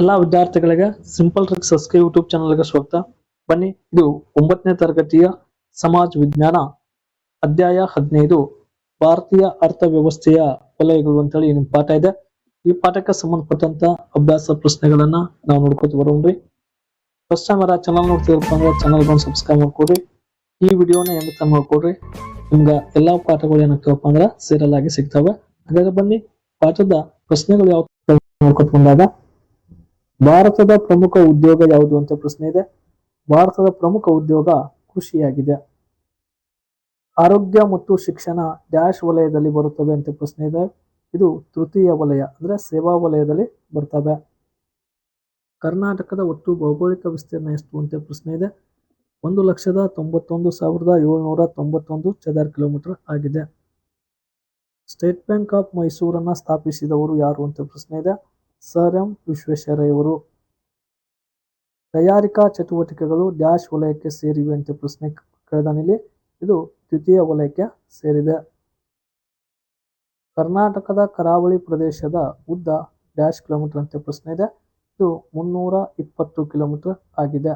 ಎಲ್ಲಾ ವಿದ್ಯಾರ್ಥಿಗಳಿಗೆ simple tricks S K YouTube ಚಾನಲ್ಗೆ ಸ್ವಾಗತ. ಬನ್ನಿ, ಇದು ಒಂಬತ್ತನೇ ತರಗತಿಯ ಸಮಾಜ ವಿಜ್ಞಾನ ಅಧ್ಯಾಯ ಹದಿನೈದು, ಭಾರತೀಯ ಅರ್ಥವ್ಯವಸ್ಥೆಯ ವಲಯಗಳು ಅಂತೇಳಿ ನಿಮ್ ಪಾಠ ಇದೆ. ಈ ಪಾಠಕ್ಕೆ ಸಂಬಂಧಪಟ್ಟಂತ ಅಭ್ಯಾಸ ಪ್ರಶ್ನೆಗಳನ್ನ ನಾವು ನೋಡ್ಕೋತ ಬರೋಣ್ರಿ. ಫಸ್ಟ್ ಟೈಮ್ ಯಾರ ಚಾನಲ್ ನೋಡ್ತಿರಪ್ಪ ಅಂದ್ರೆ ಚಾನಲ್ ಬಂದು ಸಬ್ಸ್ಕ್ರೈಬ್ ಮಾಡ್ಕೊಡ್ರಿ. ಈ ವಿಡಿಯೋನ ಎಂದ ತನಕ ನೋಡ್ಕೊಡ್ರಿ. ನಿಮ್ಗ ಎಲ್ಲಾ ಪಾಠಗಳು ಏನಾಗ್ತಾವಪ್ಪ ಅಂದ್ರೆ ಸೀರಿಯಲ್ ಆಗಿ ಸಿಗ್ತವೆ. ಹಾಗಾದ್ರೆ ಬನ್ನಿ, ಪಾಠದ ಪ್ರಶ್ನೆಗಳು ಯಾವ ನೋಡ್ಕೊತ ಬಂದಾಗ ಭಾರತದ ಪ್ರಮುಖ ಉದ್ಯೋಗ ಯಾವುದು ಅಂತ ಪ್ರಶ್ನೆ ಇದೆ. ಭಾರತದ ಪ್ರಮುಖ ಉದ್ಯೋಗ ಕೃಷಿಯಾಗಿದೆ. ಆರೋಗ್ಯ ಮತ್ತು ಶಿಕ್ಷಣ ಡ್ಯಾಶ್ ವಲಯದಲ್ಲಿ ಬರುತ್ತವೆ ಅಂತ ಪ್ರಶ್ನೆ ಇದೆ. ಇದು ತೃತೀಯ ವಲಯ ಅಂದ್ರೆ ಸೇವಾ ವಲಯದಲ್ಲಿ ಬರ್ತವೆ. ಕರ್ನಾಟಕದ ಒಟ್ಟು ಭೌಗೋಳಿಕ ವಿಸ್ತೀರ್ಣ ಎಷ್ಟು ಅಂತ ಪ್ರಶ್ನೆ ಇದೆ. ಒಂದು ಲಕ್ಷದ ತೊಂಬತ್ತೊಂದು ಸಾವಿರದ ಏಳ್ನೂರ ತೊಂಬತ್ತೊಂದು ಚದರ ಕಿಲೋಮೀಟರ್ ಆಗಿದೆ. ಸ್ಟೇಟ್ ಬ್ಯಾಂಕ್ ಆಫ್ ಮೈಸೂರನ್ನು ಸ್ಥಾಪಿಸಿದವರು ಯಾರು ಅಂತ ಪ್ರಶ್ನೆ ಇದೆ. ಸರ್ ಎಂ ವಿಶ್ವೇಶ್ವರಯ್ಯವರು. ತಯಾರಿಕಾ ಚಟುವಟಿಕೆಗಳು ಡ್ಯಾಶ್ ವಲಯಕ್ಕೆ ಸೇರಿವೆ ಅಂತ ಪ್ರಶ್ನೆ ಕೇಳಿದಾನಿಲ್ಲಿ ಇದು ದ್ವಿತೀಯ ವಲಯಕ್ಕೆ ಸೇರಿದೆ. ಕರ್ನಾಟಕದ ಕರಾವಳಿ ಪ್ರದೇಶದ ಉದ್ದ ಡ್ಯಾಶ್ ಕಿಲೋಮೀಟರ್ ಅಂತ ಪ್ರಶ್ನೆ ಇದೆ. ಇದು ಮುನ್ನೂರ ಇಪ್ಪತ್ತು ಕಿಲೋಮೀಟರ್ ಆಗಿದೆ.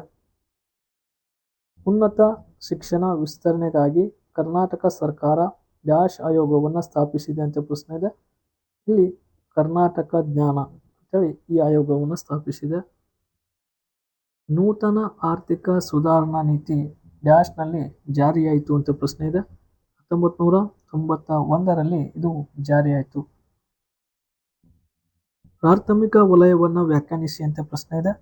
ಉನ್ನತ ಶಿಕ್ಷಣ ವಿಸ್ತರಣೆಗಾಗಿ ಕರ್ನಾಟಕ ಸರ್ಕಾರ ಡ್ಯಾಶ್ ಆಯೋಗವನ್ನು ಸ್ಥಾಪಿಸಿದೆ ಅಂತ ಪ್ರಶ್ನೆ ಇದೆ. ಇಲ್ಲಿ ಕರ್ನಾಟಕ ಜ್ಞಾನ ಈ ಆಯೋಗವನ್ನು ಸ್ಥಾಪಿಸಿದೆ. ನೂತನ ಆರ್ಥಿಕ ಸುಧಾರಣಾ ನೀತಿ ಡ್ಯಾಶ್ನಲ್ಲಿ ಜಾರಿಯಾಯಿತು ಅಂತ ಪ್ರಶ್ನೆ ಇದೆ. ಹತ್ತೊಂಬತ್ತು ನೂರ ತೊಂಬತ್ತ ಒಂದರಲ್ಲಿ ಇದು ಜಾರಿಯಾಯಿತು. ಪ್ರಾಥಮಿಕ ವಲಯವನ್ನು ವ್ಯಾಖ್ಯಾನಿಸಿ ಅಂತ ಪ್ರಶ್ನೆ ಇದೆ.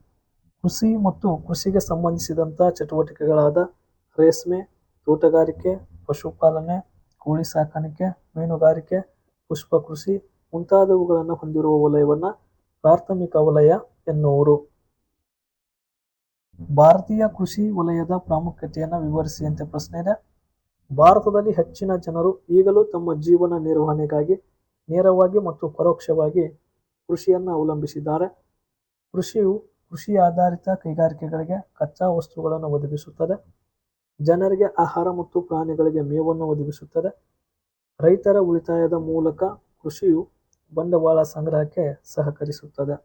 ಕೃಷಿ ಮತ್ತು ಕೃಷಿಗೆ ಸಂಬಂಧಿಸಿದಂಥ ಚಟುವಟಿಕೆಗಳಾದ ರೇಷ್ಮೆ, ತೋಟಗಾರಿಕೆ, ಪಶುಪಾಲನೆ, ಕೋಳಿ ಸಾಕಾಣಿಕೆ, ಮೀನುಗಾರಿಕೆ ಪುಷ್ಪ ಕೃಷಿ ಮುಂತಾದವುಗಳನ್ನು ಹೊಂದಿರುವ ವಲಯವನ್ನ ಪ್ರಾಥಮಿಕ ವಲಯ ಎನ್ನುವರು. ಭಾರತೀಯ ಕೃಷಿ ವಲಯದ ಪ್ರಾಮುಖ್ಯತೆಯನ್ನು ವಿವರಿಸಿ ಅಂತ ಪ್ರಶ್ನೆ ಇದೆ. ಭಾರತದಲ್ಲಿ ಹೆಚ್ಚಿನ ಜನರು ಈಗಲೂ ತಮ್ಮ ಜೀವನ ನಿರ್ವಹಣೆಗಾಗಿ ನೇರವಾಗಿ ಮತ್ತು ಪರೋಕ್ಷವಾಗಿ ಕೃಷಿಯನ್ನು ಅವಲಂಬಿಸಿದ್ದಾರೆ. ಕೃಷಿಯು ಕೃಷಿ ಆಧಾರಿತ ಕೈಗಾರಿಕೆಗಳಿಗೆ ಕಚ್ಚಾ ವಸ್ತುಗಳನ್ನು ಒದಗಿಸುತ್ತದೆ. ಜನರಿಗೆ ಆಹಾರ ಮತ್ತು ಪ್ರಾಣಿಗಳಿಗೆ ಮೇವನ್ನು ಒದಗಿಸುತ್ತದೆ. ರೈತರ ಉಳಿತಾಯದ ಮೂಲಕ ಕೃಷಿಯು ಬಂಡವಾಳ ಸಂಗ್ರಹಕ್ಕೆ ಸಹಕರಿಸುತ್ತದೆ.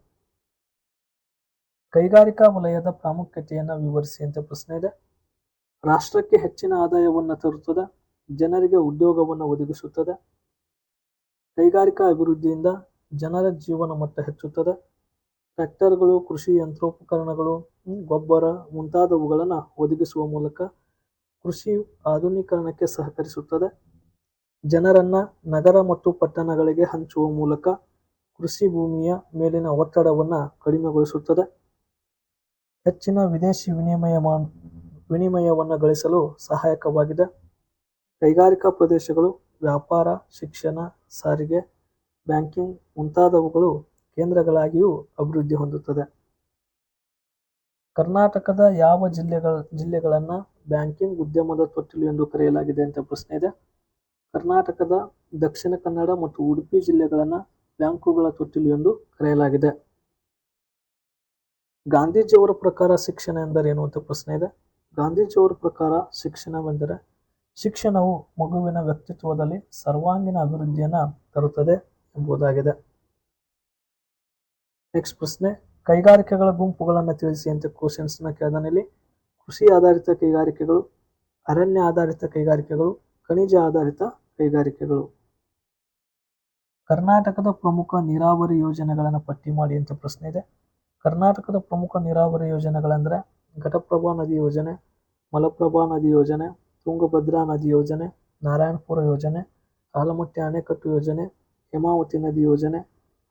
ಕೈಗಾರಿಕಾ ವಲಯದ ಪ್ರಾಮುಖ್ಯತೆಯನ್ನು ವಿವರಿಸಿ ಅಂತ ಪ್ರಶ್ನೆ ಇದೆ. ರಾಷ್ಟ್ರಕ್ಕೆ ಹೆಚ್ಚಿನ ಆದಾಯವನ್ನು ತರುತ್ತದೆ, ಜನರಿಗೆ ಉದ್ಯೋಗವನ್ನು ಒದಗಿಸುತ್ತದೆ. ಕೈಗಾರಿಕಾ ಅಭಿವೃದ್ಧಿಯಿಂದ ಜನರ ಜೀವನ ಮಟ್ಟ ಹೆಚ್ಚುತ್ತದೆ. ಟ್ರ್ಯಾಕ್ಟರ್ಗಳು, ಕೃಷಿ ಯಂತ್ರೋಪಕರಣಗಳು ಗೊಬ್ಬರ ಮುಂತಾದವುಗಳನ್ನು ಒದಗಿಸುವ ಮೂಲಕ ಕೃಷಿ ಆಧುನೀಕರಣಕ್ಕೆ ಸಹಕರಿಸುತ್ತದೆ. ಜನರನ್ನ ನಗರ ಮತ್ತು ಪಟ್ಟಣಗಳಿಗೆ ಹಂಚುವ ಮೂಲಕ ಕೃಷಿ ಭೂಮಿಯ ಮೇಲಿನ ಒತ್ತಡವನ್ನು ಕಡಿಮೆಗೊಳಿಸುತ್ತದೆ. ಹೆಚ್ಚಿನ ವಿದೇಶಿ ವಿನಿಮಯ ವಿನಿಮಯವನ್ನು ಗಳಿಸಲು ಸಹಾಯಕವಾಗಿದೆ. ಕೈಗಾರಿಕಾ ಪ್ರದೇಶಗಳು, ವ್ಯಾಪಾರ, ಶಿಕ್ಷಣ, ಸಾರಿಗೆ, ಬ್ಯಾಂಕಿಂಗ್ ಮುಂತಾದವುಗಳು ಕೇಂದ್ರಗಳಾಗಿಯೂ ಅಭಿವೃದ್ಧಿ ಹೊಂದುತ್ತದೆ. ಕರ್ನಾಟಕದ ಯಾವ ಜಿಲ್ಲೆಗಳ, ಜಿಲ್ಲೆಗಳನ್ನ ಬ್ಯಾಂಕಿಂಗ್ ಉದ್ಯಮದ ತೊಟ್ಟಿಲು ಎಂದು ಕರೆಯಲಾಗಿದೆ ಅಂತ ಪ್ರಶ್ನೆ ಇದೆ. ಕರ್ನಾಟಕದ ದಕ್ಷಿಣ ಕನ್ನಡ ಮತ್ತು ಉಡುಪಿ ಜಿಲ್ಲೆಗಳನ್ನ ಬ್ಯಾಂಕುಗಳ ತೊಟ್ಟಿಲು ಎಂದು ಕರೆಯಲಾಗಿದೆ. ಗಾಂಧೀಜಿಯವರ ಪ್ರಕಾರ ಶಿಕ್ಷಣ ಎಂದರೇನು ಅಂತ ಪ್ರಶ್ನೆ ಇದೆ. ಗಾಂಧೀಜಿಯವರ ಪ್ರಕಾರ ಶಿಕ್ಷಣವೆಂದರೆ ಶಿಕ್ಷಣವು ಮಗುವಿನ ವ್ಯಕ್ತಿತ್ವದಲ್ಲಿ ಸರ್ವಾಂಗೀಣ ಅಭಿವೃದ್ಧಿಯನ್ನ ತರುತ್ತದೆ ಎಂಬುದಾಗಿದೆ. ನೆಕ್ಸ್ಟ್ ಪ್ರಶ್ನೆ, ಕೈಗಾರಿಕೆಗಳ ಗುಂಪುಗಳನ್ನು ತಿಳಿಸಿ ಅಂತ ಕ್ವಶನ್ಸ್ನ ಕೇಳಿದಾನಲ್ಲಿ ಕೃಷಿ ಆಧಾರಿತ ಕೈಗಾರಿಕೆಗಳು, ಅರಣ್ಯ ಆಧಾರಿತ ಕೈಗಾರಿಕೆಗಳು ಖನಿಜ ಆಧಾರಿತ ಕೈಗಾರಿಕೆಗಳು. ಕರ್ನಾಟಕದ ಪ್ರಮುಖ ನೀರಾವರಿ ಯೋಜನೆಗಳನ್ನು ಪಟ್ಟಿ ಮಾಡಿ ಅಂತ ಪ್ರಶ್ನೆ ಇದೆ. ಕರ್ನಾಟಕದ ಪ್ರಮುಖ ನೀರಾವರಿ ಯೋಜನೆಗಳೆಂದರೆ ಘಟಪ್ರಭಾ ನದಿ ಯೋಜನೆ, ಮಲಪ್ರಭಾ ನದಿ ಯೋಜನೆ, ತುಂಗಭದ್ರಾ ನದಿ ಯೋಜನೆ, ನಾರಾಯಣಪುರ ಯೋಜನೆ, ಆಲಮಟ್ಟಿ ಅಣೆಕಟ್ಟು ಯೋಜನೆ, ಹೇಮಾವತಿ ನದಿ ಯೋಜನೆ,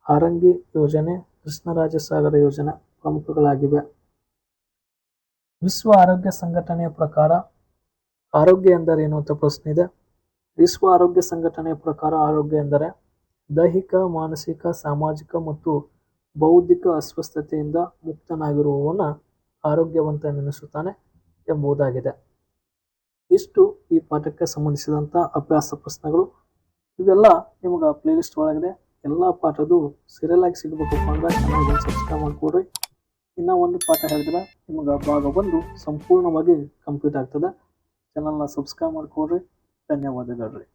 ಹಾರಂಗಿ ಯೋಜನೆ, ಕೃಷ್ಣರಾಜಸಾಗರ ಯೋಜನೆ ಪ್ರಮುಖಗಳಾಗಿವೆ. ವಿಶ್ವ ಆರೋಗ್ಯ ಸಂಘಟನೆಯ ಪ್ರಕಾರ ಆರೋಗ್ಯ ಎಂದರೇನು ಅಂತ ಪ್ರಶ್ನೆ ಇದೆ. ವಿಶ್ವ ಆರೋಗ್ಯ ಸಂಘಟನೆಯ ಪ್ರಕಾರ ಆರೋಗ್ಯ ಎಂದರೆ ದೈಹಿಕ, ಮಾನಸಿಕ, ಸಾಮಾಜಿಕ ಮತ್ತು ಬೌದ್ಧಿಕ ಅಸ್ವಸ್ಥತೆಯಿಂದ ಮುಕ್ತನಾಗಿರುವವನ ಆರೋಗ್ಯವಂತ ನೆನೆಸುತ್ತಾನೆ ಎಂಬುದಾಗಿದೆ. ಇಷ್ಟು ಈ ಪಾಠಕ್ಕೆ ಸಂಬಂಧಿಸಿದಂಥ ಅಭ್ಯಾಸ ಪ್ರಶ್ನೆಗಳು. ಇವೆಲ್ಲ ನಿಮಗೆ ಪ್ಲೇಲಿಸ್ಟ್ ಒಳಗಿದೆ ಎಲ್ಲ ಪಾಠದ್ದು ಸೀರಿಯಲ್ ಆಗಿ ಸಿಗಬೇಕಪ್ಪ ಅಂದ್ರೆ ಚೆನ್ನಾಗಿ ಸಬ್ಸ್ಕ್ರೈಬ್ ಮಾಡಿಕೊಡ್ರಿ. ಇನ್ನೂ ಒಂದು ಪಾಠ ಹೇಳಿದ್ರೆ ನಿಮಗೆ ಭಾಗ ಬಂದು ಸಂಪೂರ್ಣವಾಗಿ ಕಂಪ್ಲೀಟ್ ಆಗ್ತದೆ. ಚಾನಲ್ನ ಸಬ್ಸ್ಕ್ರೈಬ್ ಮಾಡಿಕೊಡ್ರಿ ಧನ್ಯವಾದಗಳು ರೀ.